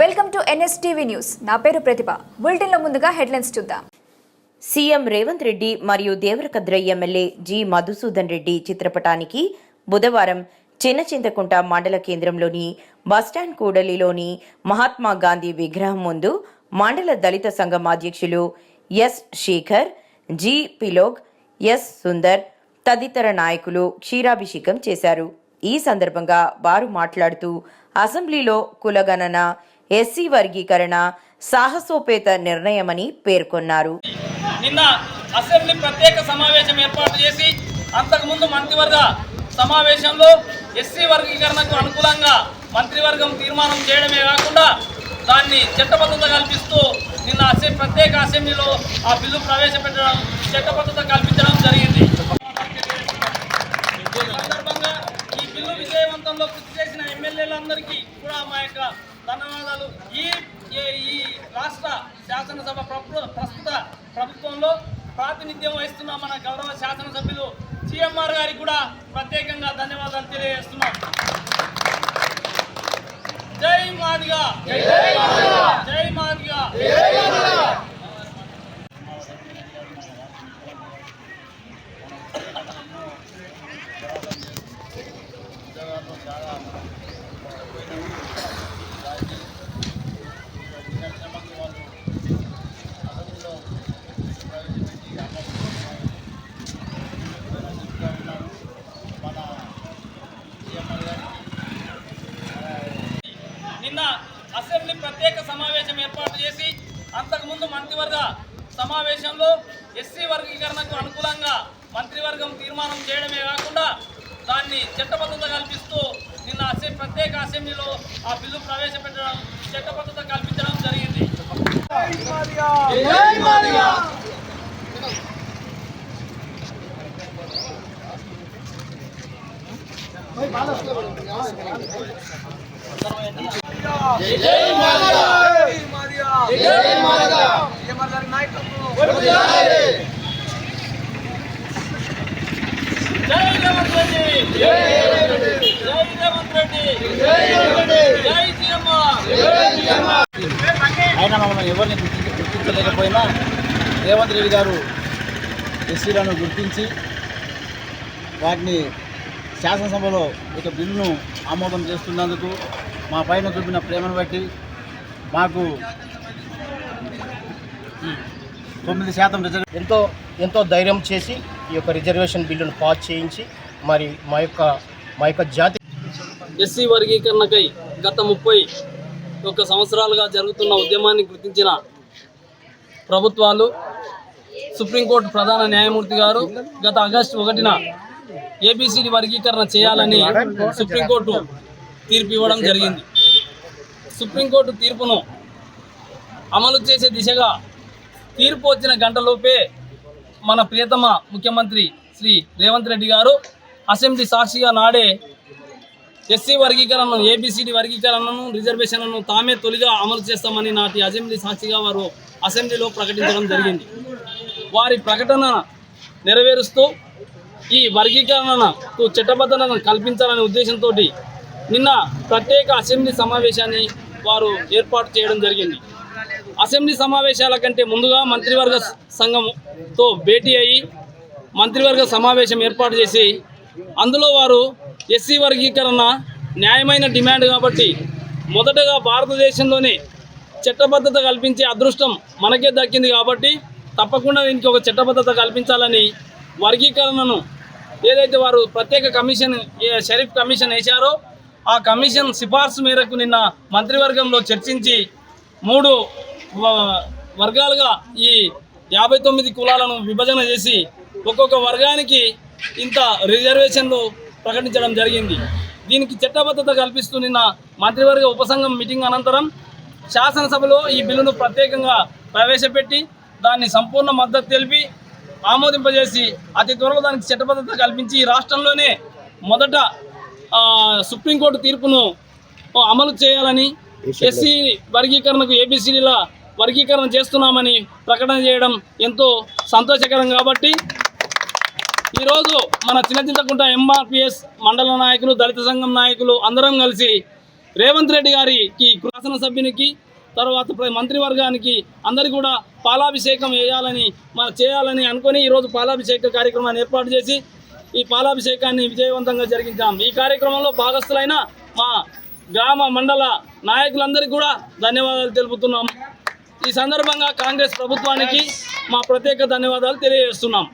Welcome to NSTV news. నా పేరు ప్రతిభ. బులెటిన్లో ముందుగా హెడ్లైన్స్ చూద్దాం. సీఎం రేవంత్ రెడ్డి మరియు దేవరకద్ర ఎమ్మెల్యే జి మధుసూదన్ రెడ్డి చిత్రపటానికి బుధవారం చిన్న చింతకుంట మండల కేంద్రంలోని బస్టాండ్ కూడలిలోని మహాత్మా గాంధీ విగ్రహం ముందు మండల దళిత సంఘం అధ్యక్షులు S Shekar G Pilog S Sundar తదితర నాయకులు క్షీరాభిషేకం చేశారు. ఈ సందర్భంగా వారు మాట్లాడుతూ అసెంబ్లీలో కులగణన ఎస్సీ వర్గీకరణ సాహసోపేత నిర్ణయమని పేర్కొన్నారు. నిన్న అసెంబ్లీ ప్రత్యేక సమావేశం ఏర్పాటు చేసి అంతకుముందు మంత్రివర్గ సమావేశంలో ఎస్సీ వర్గీకరణకు అనుకూలంగా మంత్రివర్గం తీర్మానం చేయడమే కాకుండా దాన్ని చట్టబద్ధత కల్పిస్తూ నిన్న అసెం ప్రత్యేక అసెంబ్లీలో ఆ బిల్లు ప్రవేశపెట్టడం చట్టబద్ధత కల్పించడం జరిగింది. ఈ సందర్భంగా ఈ బిల్లు విజయవంతంలో కృషి చేసిన ఎమ్మెల్యేలందరికీ కూడా మా యొక్క ధన్యవాదాలు. ఈ ఈ- రాష్ట్ర శాసనసభ ప్రస్తుత ప్రభుత్వంలో ప్రాతినిధ్యం వహిస్తున్న మన గౌరవ శాసనసభ్యులు సిఎంఆర్ గారికి కూడా ప్రత్యేకంగా ధన్యవాదాలు తెలియజేస్తున్నాం. జై మాదిగా. జై మాదిగా. నిన్న అసెంబ్లీ ప్రత్యేక సమావేశం ఏర్పాటు చేసి అంతకుముందు మంత్రివర్గ సమావేశంలో ఎస్సీ వర్గీకరణకు అనుకూలంగా మంత్రివర్గం తీర్మానం చేయడమే కాకుండా దాన్ని చట్టబద్ధత కల్పిస్తూ నిన్న అసెం ప్రత్యేక అసెంబ్లీలో ఆ బిల్లు ప్రవేశపెట్టడం చట్టబద్ధత కల్పించడం జరిగింది. జై అయినా మమ్మల్ని ఎవరిని గుర్తించ గుర్తించలేకపోయినా రేవంత్ రెడ్డి గారు ఎస్సీలను గుర్తించి వాటిని శాసనసభలో ఒక బిల్లును ఆమోదం చేస్తున్నందుకు మా పైన చూపిన ప్రేమను బట్టి మాకు తొమ్మిది శాతం రిజర్వ్ ఎంతో ఎంతో ధైర్యం చేసి ఈ యొక్క రిజర్వేషన్ బిల్లును పాస్ చేయించి మరి మా యొక్క మా యొక్క జాతి ఎస్సీ వర్గీకరణకై గత ముప్పై ఒక్క సంవత్సరాలుగా జరుగుతున్న ఉద్యమాన్ని గుర్తించిన ప్రభుత్వాలు సుప్రీంకోర్టు ప్రధాన న్యాయమూర్తి గారు గత ఆగస్టు ఒకటిన ఏబిసిడి వర్గీకరణ చేయాలని సుప్రీంకోర్టు తీర్పు ఇవ్వడం జరిగింది. సుప్రీంకోర్టు తీర్పును అమలు చేసే దిశగా తీర్పు వచ్చిన గంటలోపే మన ప్రియతమ ముఖ్యమంత్రి శ్రీ రేవంత్ రెడ్డి గారు అసెంబ్లీ సాక్షిగా నాడే ఎస్సీ వర్గీకరణను ఏబిసిడి వర్గీకరణను రిజర్వేషన్లను తామే తొలిగా అమలు చేస్తామని నాటి అసెంబ్లీ సాక్షిగా వారు అసెంబ్లీలో ప్రకటించడం జరిగింది. వారి ప్రకటన నెరవేరుస్తూ ఈ వర్గీకరణకు చట్టబద్ధతను కల్పించాలనే ఉద్దేశంతో నిన్న ప్రత్యేక అసెంబ్లీ సమావేశాన్ని వారు ఏర్పాటు చేయడం జరిగింది. అసెంబ్లీ సమావేశాల కంటే ముందుగా మంత్రివర్గ సంఘంతో భేటీ అయ్యి మంత్రివర్గ సమావేశం ఏర్పాటు చేసి అందులో వారు ఎస్సీ వర్గీకరణ న్యాయమైన డిమాండ్ కాబట్టి మొదటగా భారతదేశంలోనే చట్టబద్ధత కల్పించే అదృష్టం మనకే దక్కింది కాబట్టి తప్పకుండా దీనికి ఒక చట్టబద్ధత కల్పించాలని వర్గీకరణను ఏదైతే వారు ప్రత్యేక కమిషన్ ఏ షరీఫ్ కమిషన్ వేశారో ఆ కమిషన్ సిఫార్సు మేరకు నిన్న మంత్రివర్గంలో చర్చించి మూడు వ- వర్గాలుగా ఈ యాభై తొమ్మిది కులాలను విభజన చేసి ఒక్కొక్క వర్గానికి ఇంత రిజర్వేషన్లు ప్రకటించడం జరిగింది. దీనికి చట్టబద్ధత కల్పిస్తూ నిన్న మంత్రివర్గ ఉపసంఘం మీటింగ్ అనంతరం శాసనసభలో ఈ బిల్లును ప్రత్యేకంగా ప్రవేశపెట్టి దాన్ని సంపూర్ణ మద్దతు తెలిపి ఆమోదింపజేసి అతి త్వరలో దానికి చట్టబద్ధత కల్పించి రాష్ట్రంలోనే మొదట సుప్రీంకోర్టు తీర్పును అమలు చేయాలని ఎస్సీ వర్గీకరణకు ఏబిసిడీల వర్గీకరణ చేస్తున్నామని ప్రకటన చేయడం ఎంతో సంతోషకరం కాబట్టి ఈరోజు మన చిన్నచింతకుంట ఎంఆర్పిఎస్ మండల నాయకులు దళిత సంఘం నాయకులు అందరం కలిసి రేవంత్ రెడ్డి గారికి శాసనసభ్యునికి తర్వాత ప్ర- మంత్రివర్గానికి అందరు కూడా పాలాభిషేకం వేయాలని మన చేయాలని అనుకొని ఈరోజు పాలాభిషేక కార్యక్రమాన్ని ఏర్పాటు చేసి ఈ పాలాభిషేకాన్ని విజయవంతంగా జరిగించాం. ఈ కార్యక్రమంలో భాగస్థులైన మా గ్రామ మండల నాయకులందరికీ కూడా ధన్యవాదాలు తెలుపుతున్నాం. ఈ సందర్భంగా కాంగ్రెస్ ప్రభుత్వానికి మా ప్రత్యేక ధన్యవాదాలు తెలియజేస్తున్నాం.